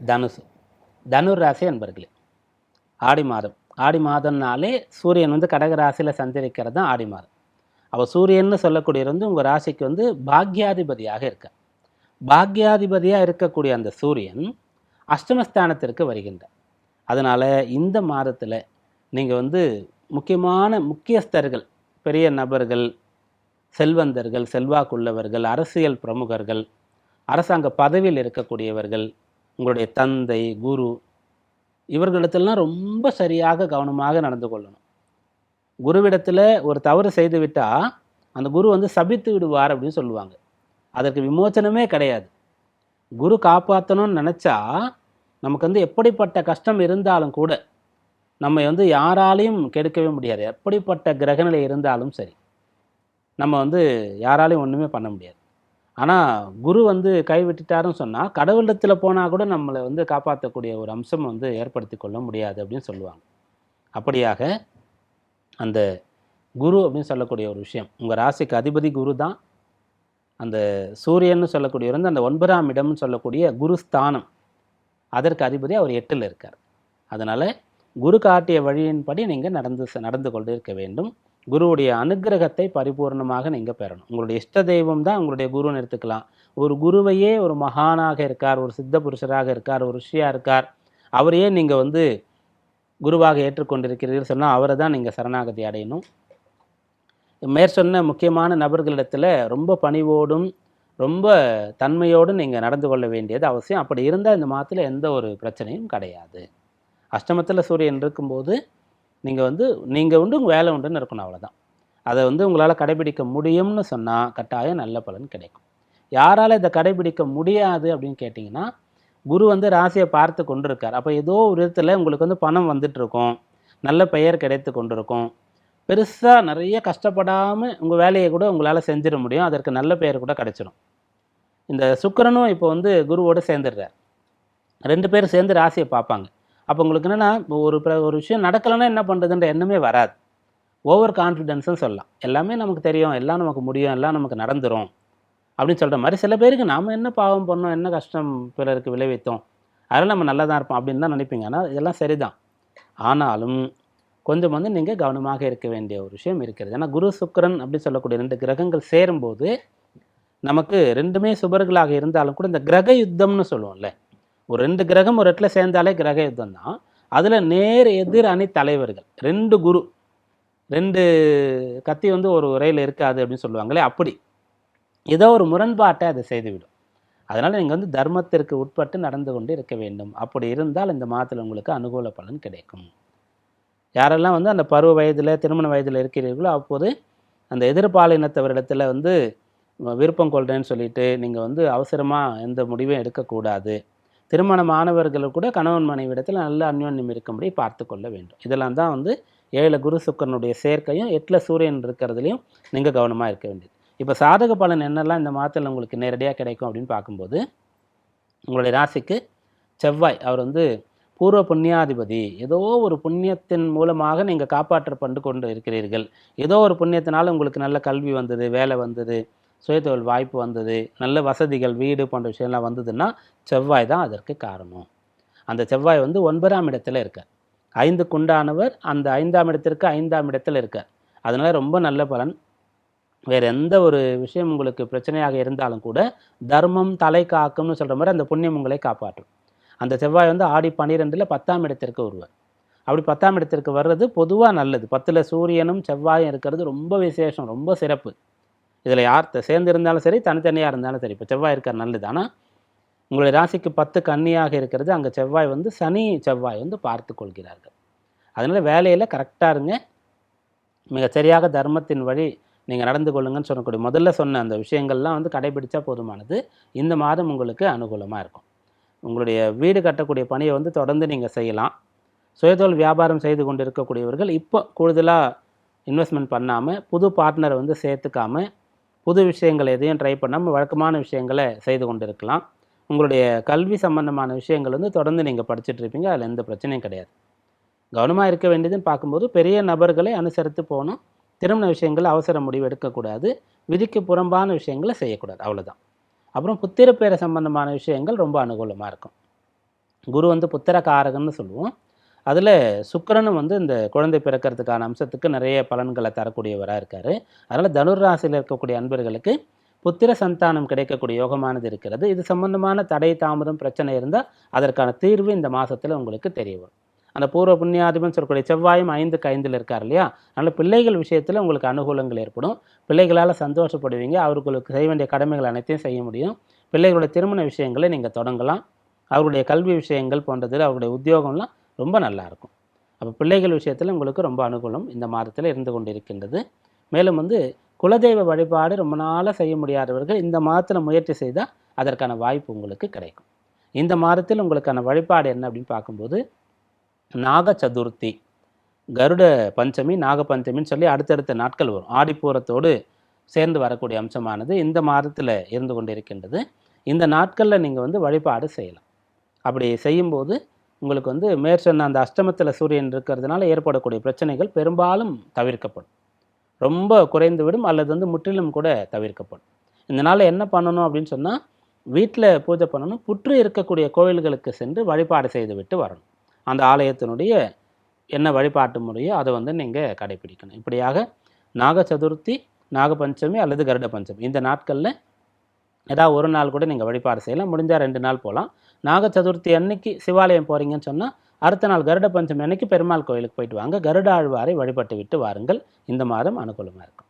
தனுசு. தனுர் ராசி அன்பர்களே ஆடி மாதம். ஆடி மாதம்னாலே சூரியன் வந்து கடக ராசியில் சஞ்சரிக்கிறது தான் ஆடி மாதம். அவள் சூரியன்னு சொல்லக்கூடியது வந்து உங்கள் ராசிக்கு வந்து பாக்யாதிபதியாக இருக்க. பாக்யாதிபதியாக இருக்கக்கூடிய அந்த சூரியன் அஷ்டமஸ்தானத்திற்கு வருகின்றார். அதனால் இந்த மாதத்தில் நீங்கள் வந்து முக்கியமான முக்கியஸ்தர்கள் பெரிய நபர்கள் செல்வந்தர்கள் செல்வாக்குள்ளவர்கள் அரசியல் பிரமுகர்கள் அரசாங்க பதவியில் இருக்கக்கூடியவர்கள் உங்களுடைய தந்தை குரு இவர்களிடத்திலாம் ரொம்ப சரியாக கவனமாக நடந்து கொள்ளணும். குருவிடத்தில் ஒரு தவறு செய்து விட்டால் அந்த குரு வந்து சபித்து விடுவார் அப்படின்னு சொல்லுவாங்க. அதற்கு விமோச்சனமே கிடையாது. குரு காப்பாற்றணும்னு நினச்சா நமக்கு வந்து எப்படிப்பட்ட கஷ்டம் இருந்தாலும் கூட நம்ம வந்து யாராலையும் கெடுக்கவே முடியாது. எப்படிப்பட்ட கிரகநிலை இருந்தாலும் சரி நம்ம வந்து யாராலையும் ஒன்றுமே பண்ண முடியாது. ஆனால் குரு வந்து கைவிட்டுட்டாருன்னு சொன்னால் கடவுளிடத்தில் போனால் கூட நம்மளை வந்து காப்பாற்றக்கூடிய ஒரு அம்சம் வந்து ஏற்படுத்தி கொள்ள முடியாது அப்படின்னு சொல்லுவாங்க. அப்படியாக அந்த குரு அப்படின்னு சொல்லக்கூடிய ஒரு விஷயம் உங்கள் ராசிக்கு அதிபதி குரு தான் அந்த சூரியன்னு சொல்லக்கூடிய வந்து அந்த ஒன்பதாம் இடம்னு சொல்லக்கூடிய குருஸ்தானம் அதற்கு அதிபதி அவர் எட்டில் இருக்கார். அதனால் குரு காட்டிய வழியின்படி நீங்கள் நடந்து நடந்து கொண்டு இருக்க வேண்டும். குருவுடைய அனுக்கிரகத்தை பரிபூர்ணமாக நீங்கள் பெறணும். உங்களுடைய இஷ்ட தெய்வம் தான் உங்களுடைய குருன்னு எடுத்துக்கலாம். ஒரு குருவையே ஒரு மகானாக இருக்கார் ஒரு சித்த புருஷராக இருக்கார் ஒரு ரிஷியாக இருக்கார். அவரையே நீங்கள் வந்து குருவாக ஏற்றுக்கொண்டிருக்கிறீர்கள் சொன்னால் அவரை தான் நீங்கள் சரணாகதி அடையணும். மேற்சொன்ன முக்கியமான நபர்களிடத்தில் ரொம்ப பணிவோடும் ரொம்ப தன்மையோடும் நீங்கள் நடந்து கொள்ள வேண்டியது அவசியம். அப்படி இருந்தால் இந்த மாதத்தில் எந்த ஒரு பிரச்சனையும் கிடையாது. அஷ்டமத்தில் சூரியன் இருக்கும்போது நீங்கள் வந்து நீங்கள் உண்டு உங்கள் வேலை உண்டுன்னு இருக்கணும் அவ்வளோதான் அதை வந்து உங்களால் கடைபிடிக்க முடியும்னு சொன்னால் கட்டாயம் நல்ல பலன் கிடைக்கும். யாரால் இதை கடைபிடிக்க முடியாது அப்படின்னு கேட்டிங்கன்னா குரு வந்து ராசியை பார்த்து கொண்டு இருக்கார் அப்போ ஏதோ ஒரு விதத்தில் உங்களுக்கு வந்து பணம் வந்துட்டுருக்கும். நல்ல பெயர் கிடைத்து கொண்டிருக்கும். பெருசாக நிறைய கஷ்டப்படாமல் உங்கள் வேலையை கூட உங்களால் செஞ்சிட முடியும். அதற்கு நல்ல பெயர் கூட கிடைச்சிடும் இந்த சுக்கரனும் இப்போ வந்து குருவோடு சேர்ந்துடுறார். ரெண்டு பேரும் சேர்ந்து ராசியை பார்ப்பாங்க. அப்போ உங்களுக்கு என்னென்னா ஒரு பிர- ஒரு விஷயம் நடக்கலைன்னா என்ன பண்ணுறதுன்ற எண்ணமே வராது. ஓவர் கான்ஃபிடென்ஸ்னு சொல்லலாம். எல்லாமே நமக்கு தெரியும். எல்லாம் நமக்கு முடியும். எல்லாம் நமக்கு நடந்துரும். அப்படின்னு சொல்கிற மாதிரி சில பேருக்கு நாம் என்ன பாவம் பண்ணோம் என்ன கஷ்டம் பிறருக்கு விளைவித்தோம் அதெல்லாம் நம்ம நல்லா தான் இருப்போம் அப்படின்னு தான் நினைப்பீங்க. ஆனால் இதெல்லாம் சரிதான். ஆனாலும் கொஞ்சம் வந்து நீங்கள் கவனமாக இருக்க வேண்டிய ஒரு விஷயம் இருக்கிறது. ஏன்னா குரு சுக்கிரன் அப்படின்னு சொல்லக்கூடிய ரெண்டு கிரகங்கள் சேரும்போது நமக்கு ரெண்டுமே சுபர்களாக இருந்தாலும் கூட இந்த கிரக யுத்தம்னு சொல்லுவோம்ல ஒரு ரெண்டு கிரகம் ஒரு இடத்துல சேர்ந்தாலே கிரக யுத்தம் தான் அதில் நேர் எதிர் அணி தலைவர்கள் ரெண்டு குரு ரெண்டு கத்தி வந்து ஒரு உரையில் இருக்காது அப்படின்னு சொல்லுவாங்களே அப்படி. ஏதோ ஒரு முரண்பாட்டை அதை செய்துவிடும். அதனால் நீங்கள் வந்து தர்மத்திற்கு உட்பட்டு நடந்து கொண்டு இருக்க வேண்டும். அப்படி இருந்தால் இந்த மாதத்தில் உங்களுக்கு அனுகூல பலன் கிடைக்கும். யாரெல்லாம் வந்து அந்த பருவ வயதில் திருமண வயதில் இருக்கிறீர்களோ அப்போது அந்த எதிர்பாலினத்தவரிடத்தில் வந்து விருப்பம் கொள்கிறேன்னு சொல்லிட்டு நீங்கள் வந்து அவசரமாக எந்த முடிவும் எடுக்கக்கூடாது. திருமணமானவர்கள் கூட கணவன் மனைவிடத்தில் நல்ல அந்யோன்யம் இருக்கும்படி பார்த்து கொள்ள வேண்டும். இதெல்லாம் தான் வந்து ஏழு குரு சுக்கரனுடைய சேர்க்கையும் எட்டில் சூரியன் இருக்கிறதுலையும் நீங்கள் கவனமாக இருக்க வேண்டியது. இப்போ சாதக பலன் என்னெல்லாம் இந்த மாதத்தில் உங்களுக்கு நேரடியாக கிடைக்கும் அப்படின்னு பார்க்கும்போது உங்களுடைய ராசிக்கு செவ்வாய் அவர் வந்து பூர்வ புண்ணியாதிபதி. ஏதோ ஒரு புண்ணியத்தின் மூலமாக நீங்கள் காப்பாற்றப்பட்டு கொண்டு இருக்கிறீர்கள். ஏதோ ஒரு புண்ணியத்தினால உங்களுக்கு நல்ல கல்வி வந்தது வேலை வந்தது சுயதொழில் வாய்ப்பு வந்தது நல்ல வசதிகள் வீடு போன்ற விஷயம்லாம் வந்ததுன்னா செவ்வாய் தான் அதற்கு காரணம். அந்த செவ்வாய் வந்து ஒன்பதாம் இடத்துல இருக்கார். ஐந்துக்கு உண்டானவர் அந்த ஐந்தாம் இடத்திற்கு ஐந்தாம் இடத்துல இருக்கார். அதனால் ரொம்ப நல்ல பலன். வேறு எந்த ஒரு விஷயம் உங்களுக்கு பிரச்சனையாக இருந்தாலும் கூட தர்மம் தலை காக்கும்னு சொல்கிற மாதிரி அந்த புண்ணியம் உங்களை காப்பாற்றும். அந்த செவ்வாய் வந்து ஆடி பன்னிரெண்டில் பத்தாம் இடத்திற்கு வருவார். அப்படி பத்தாம் இடத்திற்கு வர்றது பொதுவாக நல்லது. பத்தில் சூரியனும் செவ்வாயும் இருக்கிறது ரொம்ப விசேஷம் ரொம்ப சிறப்பு. இதில் யார் சேர்ந்து இருந்தாலும் சரி தனித்தனியாக இருந்தாலும் சரி இப்போ செவ்வாய் இருக்கார் நல்லது. ஆனால் உங்களுடைய ராசிக்கு பத்து கன்னியாக இருக்கிறது அங்கே செவ்வாய் வந்து சனி செவ்வாய் வந்து பார்த்து கொள்கிறார்கள். அதனால் வேலையில் கரெக்டாக இருங்க. மிக சரியாக தர்மத்தின் வழி நீங்கள் நடந்து கொள்ளுங்கன்னு சொல்லக்கூடிய முதல்ல சொன்ன அந்த விஷயங்கள்லாம் வந்து கடைபிடித்தா போதுமானது. இந்த மாதம் உங்களுக்கு அனுகூலமாக இருக்கும். உங்களுடைய வீடு கட்டக்கூடிய பணியை வந்து தொடர்ந்து நீங்கள் செய்யலாம். சுயதொழில் வியாபாரம் செய்து கொண்டு இருக்கக்கூடியவர்கள் இப்போ கூடுதலாக இன்வெஸ்ட்மெண்ட் பண்ணாமல் புது பார்ட்னரை வந்து சேர்த்துக்காமல் புது விஷயங்கள் எதையும் ட்ரை பண்ணாமல் வழக்கமான விஷயங்களை செய்து கொண்டு இருக்கலாம் உங்களுடைய கல்வி சம்பந்தமான விஷயங்கள் வந்து தொடர்ந்து நீங்கள் படிச்சுட்டு இருப்பீங்க. அதில் எந்த பிரச்சனையும் கிடையாது. கவனமாக இருக்க வேண்டியதுன்னு பார்க்கும்போது பெரிய நபர்களை அனுசரித்து போகணும். திருமண விஷயங்கள் அவசர முடிவு எடுக்கக்கூடாது. விதிக்கு புறம்பான விஷயங்களை செய்யக்கூடாது. அவ்வளோதான் அப்புறம் புத்திர பேர சம்பந்தமான விஷயங்கள் ரொம்ப அனுகூலமாக இருக்கும். குரு வந்து புத்திர காரகன்னு சொல்லுவோம். அதில் சுக்கிரனும் வந்து இந்த குழந்தை பிறக்கிறதுக்கான அம்சத்துக்கு நிறைய பலன்களை தரக்கூடியவராக இருக்கார். அதனால் தனுர் ராசியில் இருக்கக்கூடிய அன்பர்களுக்கு புத்திர சந்தானம் கிடைக்கக்கூடிய யோகமானது இருக்கிறது. இது சம்பந்தமான தடை தாமதம் பிரச்சனை இருந்தால் அதற்கான தீர்வு இந்த மாதத்தில் உங்களுக்கு தெரிய வரும். அந்த பூர்வ புண்ணியாதிபன் சொல்லக்கூடிய செவ்வாயும் ஐந்துக்கு ஐந்தில் இருக்கார் இல்லையா? அதனால் பிள்ளைகள் விஷயத்தில் உங்களுக்கு அனுகூலங்கள் ஏற்படும். பிள்ளைகளால் சந்தோஷப்படுவீங்க. அவர்களுக்கு செய்ய வேண்டிய கடமைகள் அனைத்தையும் செய்ய முடியும். பிள்ளைகளுடைய திருமண விஷயங்களை நீங்கள் தொடங்கலாம். அவருடைய கல்வி விஷயங்கள் போன்றதில் அவருடைய உத்தியோகம்லாம் ரொம்ப நல்லா இருக்கும் அப்போ பிள்ளைகள் விஷயத்தில் உங்களுக்கு ரொம்ப அனுகூலம் இந்த மாதத்தில் இருந்து கொண்டு இருக்கின்றது மேலும் வந்து குலதெய்வ வழிபாடு ரொம்ப நாளாக செய்ய முடியாதவர்கள் இந்த மாதத்தில் முயற்சி செய்தால் அதற்கான வாய்ப்பு உங்களுக்கு கிடைக்கும். இந்த மாதத்தில் உங்களுக்கான வழிபாடு என்ன அப்படின்னு பார்க்கும்போது நாக சதுர்த்தி கருட பஞ்சமி நாக பஞ்சமின்னு சொல்லி அடுத்தடுத்த நாட்கள் வரும். ஆடிப்பூரத்தோடு சேர்ந்து வரக்கூடிய அம்சமானது இந்த மாதத்தில் இருந்து கொண்டு இருக்கின்றது இந்த நாட்களில் நீங்கள் வந்து வழிபாடு செய்யலாம். அப்படி செய்யும்போது உங்களுக்கு வந்து மேற்சொன்ன அந்த அஷ்டமத்தில் சூரியன் இருக்கிறதுனால ஏற்படக்கூடிய பிரச்சனைகள் பெரும்பாலும் தவிர்க்கப்படும். ரொம்ப குறைந்துவிடும் அல்லது வந்து முற்றிலும் கூட தவிர்க்கப்படும். இதனால் என்ன பண்ணணும் அப்படின்னு சொன்னால் வீட்டில் பூஜை பண்ணணும் புற்று இருக்கக்கூடிய கோவில்களுக்கு சென்று வழிபாடு செய்துவிட்டு வரணும். அந்த ஆலயத்தினுடைய என்ன வழிபாட்டு முறையோ அதை வந்து நீங்கள் கடைபிடிக்கணும். இப்படியாக நாக சதுர்த்தி நாகபஞ்சமி அல்லது கருட பஞ்சமி இந்த நாட்களில் ஏதாவது ஒரு நாள் கூட நீங்கள் வழிபாடு செய்யலாம். முடிஞ்சால் ரெண்டு நாள் போகலாம் நாக சதுர்த்தி அன்னைக்கு சிவாலயம் போகிறீங்கன்னு சொன்னால் அடுத்த நாள் கருட பஞ்சமி அன்னைக்கு பெருமாள் கோயிலுக்கு போயிட்டு வாங்க. கருட ஆழ்வாரை வழிபட்டு விட்டு வாருங்கள். இந்த மாதம் அனுகூலமாக இருக்கும்.